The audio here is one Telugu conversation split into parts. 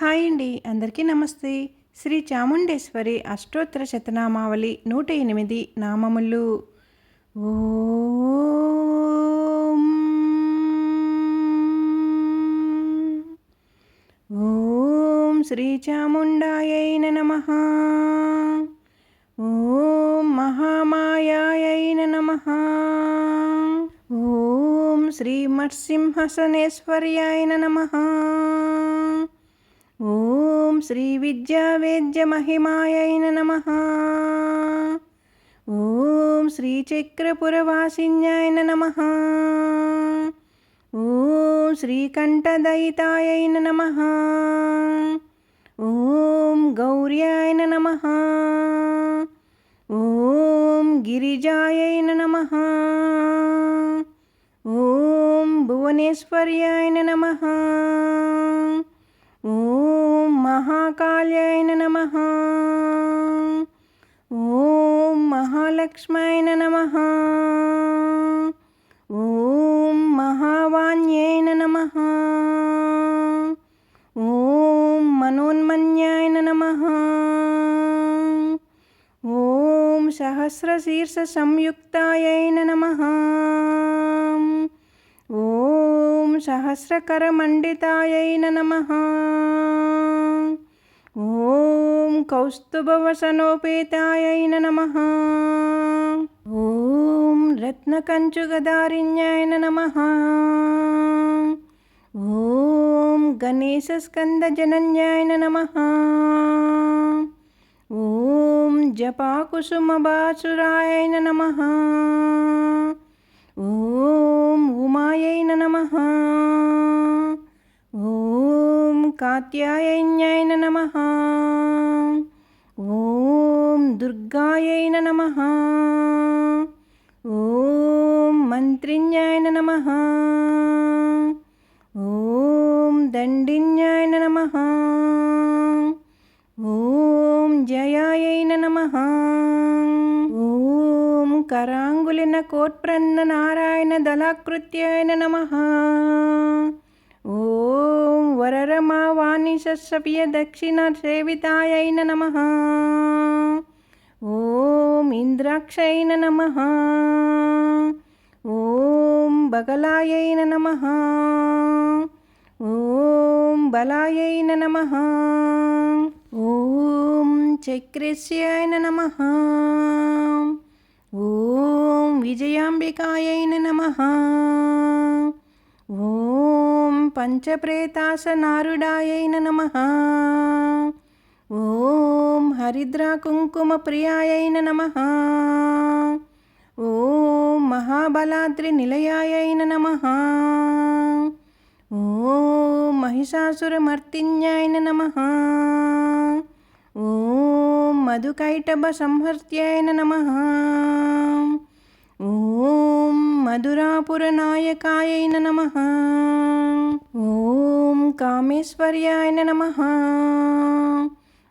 హాయ్ అండి. అందరికీ నమస్తే. శ్రీ చాముండేశ్వరి అష్టోత్తర శతనామావళి నూట ఎనిమిది నామములు. ఓం. ఓం శ్రీ చాముండాయైన నమ. ఓం మహామాయాయైన నమ. ఓం శ్రీమత్సింహసనేశ్వర్యాయన నమ. ఓం శ్రీ విద్యావేద్య మహిమాయైన నమ. ఓం శ్రీచక్రపురవాసిన్యాయన నమ. ఓం శ్రీకంఠదయితాయైన నమ. ఓం గౌర్యాయన నమ. ఓం గిరిజాయైన నమ. ఓం భువనేశ్వర్యాయన నమ. ఓం మహాకాళ్యాయన నమ. ఓం మహాలక్ష్మాయన నమ. ఓం మహావాణ్యేన నమ. ఓం మనోన్మన్యాయన నమ. ఓం సహస్రశీర్ష సంయుక్తాయైన నమ. ఓం సహస్రకరమండితాయైన నమ. ఓం కౌస్తుభవసనోపేతాయైన నమ. ఓం రత్నకంచుగదారిణ్యాయన నమ. ఓం గణేశస్కందజనన్యాయన నమ. ఓం జపాకుసుమబాసురాయన ఓం నమ. ఓం దుర్గాయైన నమ. ఓం మంత్రిన్యాయ నమ. ఓం దండిన్యాయ నమ. ఓం జయాయైన నమ. ఓం కరాంగులిన కోట్ప్రన్న నారాయణ దళాకృత్యాయ నమ. ఓం వరరమా వాణి సస్సపియ దక్షిణ సేవితాయైన నమ. ఓం ఇంద్రాక్షైన నమ. ఓం బగలాయైన నమ. ఓం బలాయైన నమ. ఓం చక్రస్యాయన నమ. ఓం విజయాంబికాయైన నమ. ఓం పంచప్రేతాసనారుడాయైన నమ. ఓం హరిద్రా కుంకుమ ప్రియాయైన నమ. ఓం మహాబలాద్రి నిలయాయైన నమ. ఓం మహిషాసురమర్తిన్యాయన నమ. ఓం మధుకైటభ సంహర్త్యాయన నమ. ఓం మధురాపురనాయకాయైన నమ. ఓం కామేశ్వర్యాయన నమ.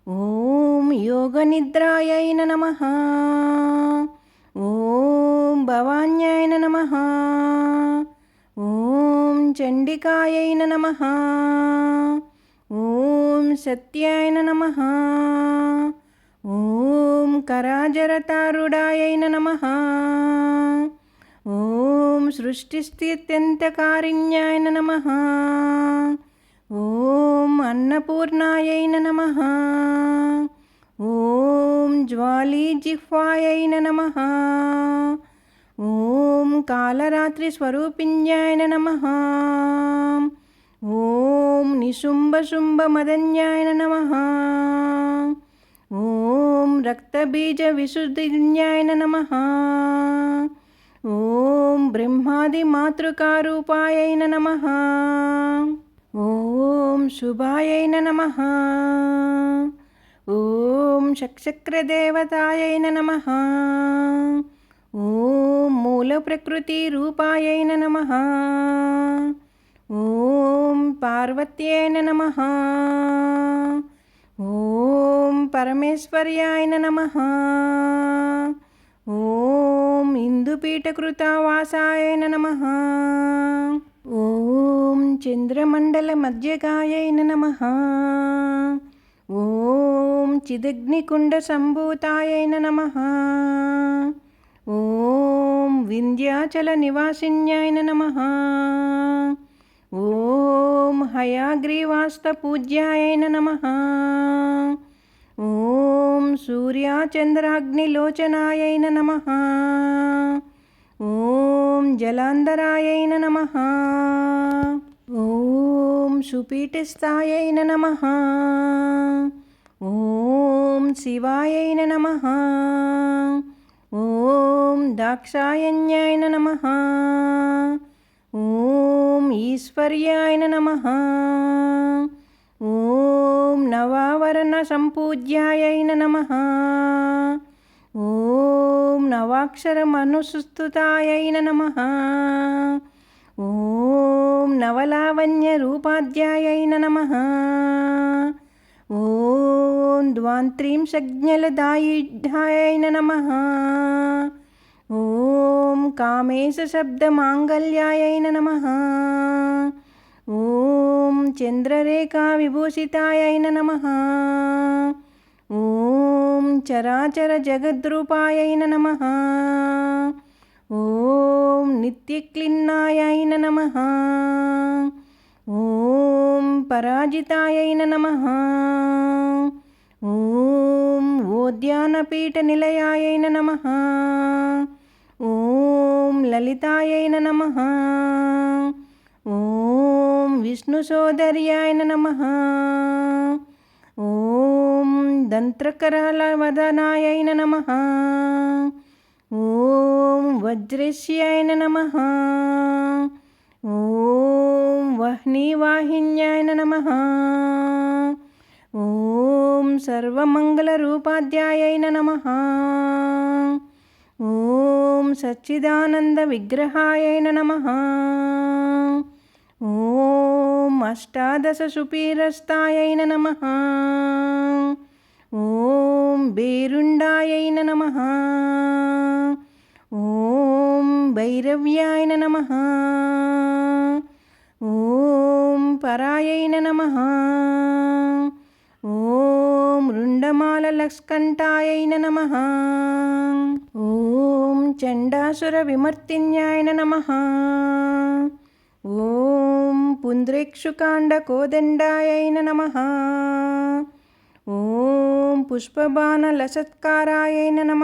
ఓం యోగనిద్రాయైన నమ. ఓం భవాన్యాయన నమ. ఓం చండికాయైన నమ. ఓం సత్యాయన నమ. ఓం కరాజరతారుడాయైన నమ. ఓం సృష్టిస్థిత్యంతకారిణ్యాయన నమ. ఓం అన్నపూర్ణాయైన నమ. ఓం జ్వాలీజిహ్వాయైన నమ. ఓం కాళరాత్రి స్వరూపిణ్యాయన నమ. ఓం నిశుంభశుంభమదన్యాయన నమ. ఓం రక్తబీజ విశుద్ధిన్యాయన నమ. ఓం బ్రహ్మాది మాతృకారూపాయైన నమ. ఓం శుభాయైన నమ. ఓం షక్చక్రదేవతాయైన నమ. ఓం మూలప్రకృతి రూపాయైన నమ. ఓం పార్వత్యేన నమ. ఓం పరమేశ్వర్యాయన నమ. ఓం ఇందుపీఠకృతావాసాయన నమ. ఓం చంద్రమండల చంద్రమండలమధ్యగాయై నమ. ఓం చిదగ్నికుండ చిదగ్నికుండసంభూతాయై నమ. ఓం వింధ్యాచల నివాసిన్యాయన నమ. ఓం హయాగ్రీవాస్తపూజ్యాయ నమ. ఓం సూర్యాచంద్రాగ్నిలోచనాయై నమ. ఓం జలాంధరాయై నమ. ఓం సుపీఠస్థాయై నమ. ఓం శివాయై నమ. ఓం దాక్షాయణ్యాయ నమ. ఓం ఈశ్వర్యాయ నమ. ఓం నవావరణ సంపూజ్యాయై నమ. ఓం నవాక్షరమనుసుస్తుతాయై నమ. ఓం నవలావణ్యరూపాధ్యాయై నమ. ఓం ద్వాంత్రింశజ్ఞలదాయుఢ్యాయై నమ. ఓం కామేశ కామేశశబ్దమాంగల్యాయై నమ. ఓం చంద్రరేఖా విభూషితాయైన నమ. ఓం చరాచర జగద్రూపాయైన నమ. ఓం నిత్యక్లిన్నాయైన నమ. ఓం పరాజితాయైన నమ. ఓం ఓద్యానపీఠనిలయాయై నమ. ఓం లలితాయై నమ. ఓం విష్ణుసోదర్యాయ నమ. ఓం దంత్రకరాలవదనాయై నమ. ఓం వజ్రస్యాయ నమ. ఓం వహ్నీవాహిన్యాయ నమ. ఓం సర్వమంగళరూపాధ్యాయై నమః. ఓం సచ్చిదానంద విగ్రహాయై నమ. ఓం అష్టాదశ సుపీరస్తాయై నమ. ఓం బేరుండాయై నమ. ఓం భైరవ్యాయన నమ. ఓం పరాయై నమ. రుండమాలలస్కంఠాయై నమ. ఓం చండాసుర విమర్తిన్యాయన నమ. ఓం పుంద్రేక్షుకాండ కోదండాయైన నమ. ఓం పుష్పబాణలసత్కారాయై నమ.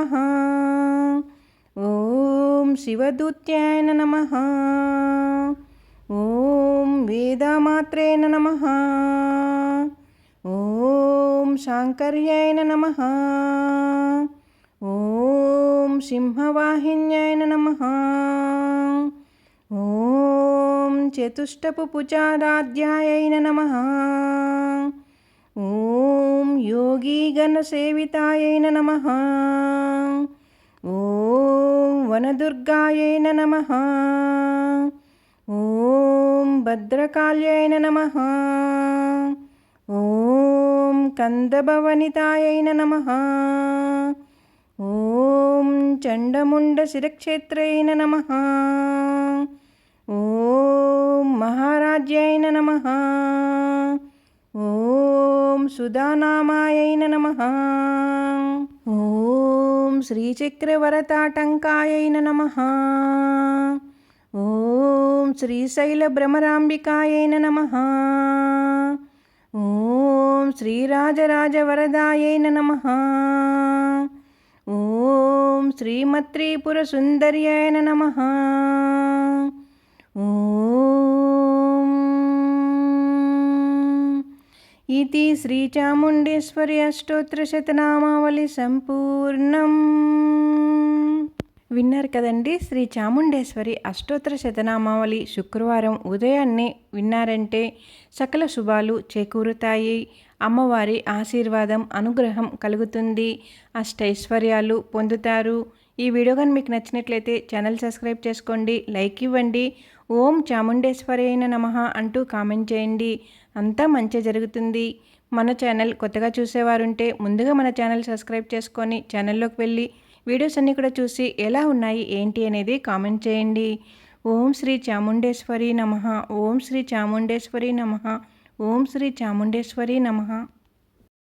ఓం శివదూత్యాయన నమ. ఓం వేదమాత్రేణ నమ. ఓం శాంకర్యాయ నమ. ఓం సింహవాహిన్యాయన నమ. ఓం చతుష్టపు పుచారాధ్యాయై నమః. ఓం యోగీగణసేవితాయై నమ. ఓం వనదుర్గాయై నమ. ఓం భద్రకాళ్యై నమ. ఓం కందభవనితాయైన నమ. ఓం చండముండ శిరక్షేత్రైన నమ. ఓం మహారాజ్యైన నమ. ఓం సుధానామాయైన నమ. ఓం శ్రీచక్రవరతాటంకాయైన నమ. ఓం శ్రీశైలభ్రమరాంబికాయై నమ. ఓం శ్రీరాజరాజవరదాయై నమ. ఓం శ్రీమత్రీపురసుందర్యాయ నమః. ఓం ఇది శ్రీచాముండేశ్వరి అష్టోత్తరశతనామావళి సంపూర్ణం. విన్నారు కదండి. శ్రీ చాముండేశ్వరి అష్టోత్తర శతనామావళి శుక్రవారం ఉదయాన్నే విన్నారంటే సకల శుభాలు చేకూరుతాయి. అమ్మవారి ఆశీర్వాదం అనుగ్రహం కలుగుతుంది. అష్టైశ్వర్యాలు పొందుతారు. ఈ వీడియో కానీ మీకు నచ్చినట్లయితే ఛానల్ సబ్స్క్రైబ్ చేసుకోండి లైక్ ఇవ్వండి. ఓం చాముండేశ్వరి అయిన నమః అంటూ కామెంట్ చేయండి. అంతా మంచి జరుగుతుంది. మన ఛానల్ కొత్తగా చూసేవారుంటే ముందుగా మన ఛానల్ సబ్స్క్రైబ్ చేసుకొని ఛానల్లోకి వెళ్ళి వీడియోస్ అన్నీ కూడా చూసి ఎలా ఉన్నాయి ఏంటి అనేది కామెంట్ చేయండి. ఓం శ్రీ చాముండేశ్వరి నమ. ఓం శ్రీ చాముండేశ్వరి నమ. ఓం శ్రీ చాముండేశ్వరి నమ.